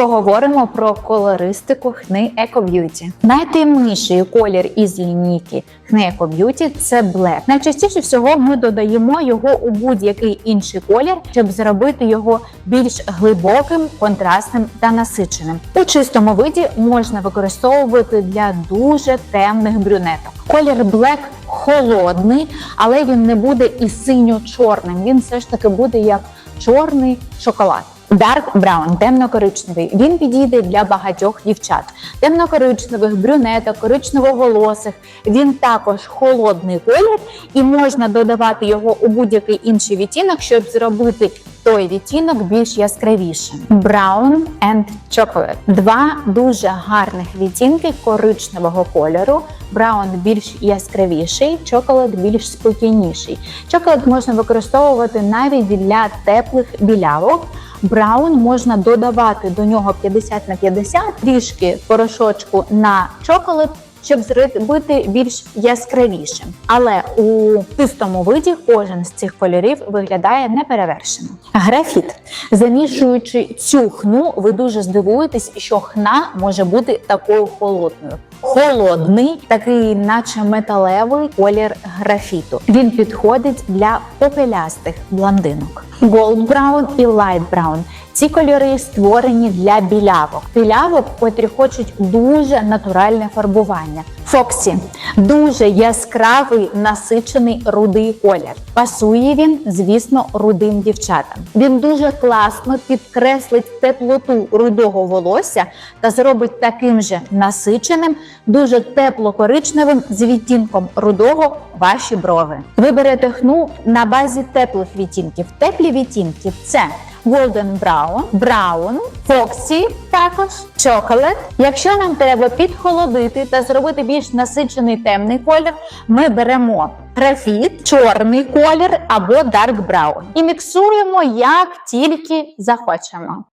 Поговоримо про колористику хни Eco Beauty. Найтемніший колір із лінійки хни Eco Beauty – це Black. Найчастіше всього ми додаємо його у будь-який інший колір, щоб зробити його більш глибоким, контрастним та насиченим. У чистому виді можна використовувати для дуже темних брюнеток. Колір Black холодний, але він не буде і синьо-чорним. Він все ж таки буде як чорний шоколад. Dark Brown, темно-коричневий. Він підійде для багатьох дівчат. Темно-коричневих, брюнеток, коричнево-волосих. Він також холодний колір, і можна додавати його у будь-який інший відтінок, щоб зробити той відтінок більш яскравішим. Brown and Chocolate. Два дуже гарних відтінки коричневого кольору. Браун більш яскравіший, чоколад більш спокійніший. Чоколад можна використовувати навіть для теплих білявок. Браун можна додавати до нього 50 на 50, трішки порошочку на чоколад, щоб зробити більш яскравішим. Але у чистому виді кожен з цих кольорів виглядає неперевершено. Графіт. Замішуючи цю хну, ви дуже здивуєтесь, що хна може бути такою холодною. Холодний, такий, наче металевий колір графіту. Він підходить для попелястих блондинок. Gold Brown і Light Brown. Ці кольори створені для білявок. Білявок, котрі хочуть дуже натуральне фарбування. Фоксі дуже яскравий насичений рудий колір. Пасує він, звісно, рудим дівчатам. Він дуже класно підкреслить теплоту рудого волосся та зробить таким же насиченим, дуже тепло-коричневим з відтінком рудого ваші брови. Ви берете хну на базі теплих відтінків. Теплі відтінки це Golden Brown, Brown, Foxy, також Chocolate. Якщо нам треба підхолодити та зробити більш насичений темний колір, ми беремо графіт, чорний колір або Dark Brown і міксуємо як тільки захочемо.